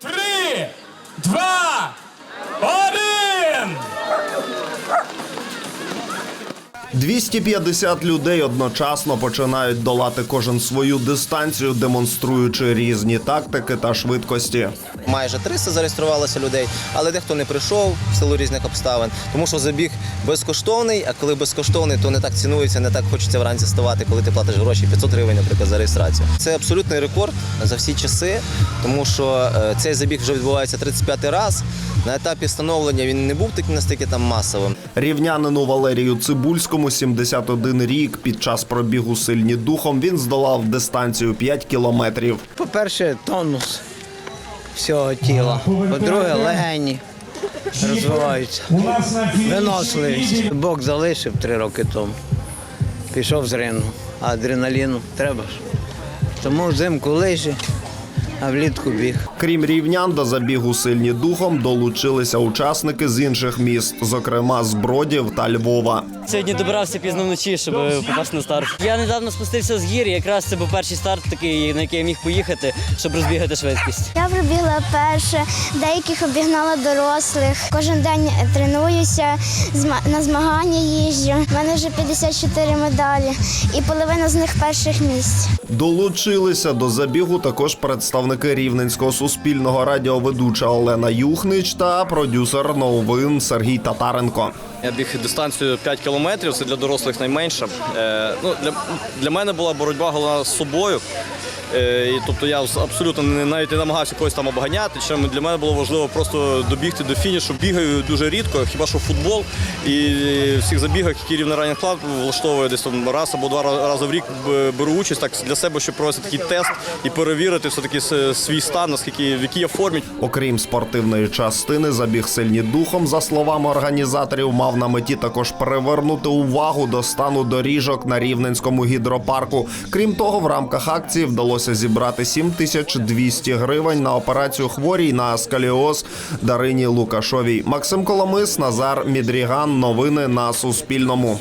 Три, 250 людей одночасно починають долати кожен свою дистанцію, демонструючи різні тактики та швидкості. Майже 300 зареєструвалося людей, але дехто не прийшов в силу різних обставин, тому що забіг безкоштовний. А коли безкоштовний, то не так цінується, не так хочеться вранці ставати, коли ти платиш гроші 500 гривень, наприклад, за реєстрацію. Це абсолютний рекорд за всі часи, тому що е, цей забіг вже відбувається 35-й раз. На етапі встановлення він не був таким настільки там масовим. Рівнянину Валерію Цибульському 71 рік. Під час пробігу сильні духом він здолав дистанцію 5 кілометрів. По-перше, тонус всього тіла. По-друге, легені розвиваються. Виносливість. Бог залишив три роки тому. Пішов з рингу, а адреналіну треба ж. Тому взимку лижі, а влітку біг. Крім рівнян, до забігу сильні духом долучилися учасники з інших міст, зокрема з Бродів та Львова. Сьогодні добирався пізно вночі, щоб попасти на старт. Я недавно спустився з гір, якраз це був перший старт, такий, на який я міг поїхати, щоб розбігати швидкість. Я пробігла перше, деяких обігнала дорослих. Кожен день тренуюся, на змагання їжджу. У мене вже 54 медалі, і половина з них перших місць. Долучилися до забігу також представники рівненського суспільного радіоведуча Олена Юхнич та продюсер новин Сергій Татаренко. Я біг дистанцію 5 кілометрів, це для дорослих найменше. Е, ну, для, для мене була боротьба головна з собою. Е, і, тобто я абсолютно навіть не намагався когось там обганяти. Чим для мене було важливо просто добігти до фінішу. Бігаю дуже рідко, хіба що футбол. І всіх забігах, які рівний ранній клад влаштовує десь там раз або два рази в рік беру участь так для себе, щоб провести такий тест і перевірити все-таки свій стан, наскільки в якій я формі. Окрім спортивної частини, забіг сильні духом, за словами організаторів, мав на меті також привернути увагу до стану доріжок на рівненському гідропарку. Крім того, в рамках акції вдалося зібрати 7200 гривень на операцію хворій на скаліоз Дарині Лукашовій. Максим Коломис, Назар Мідріган. Новини на Суспільному.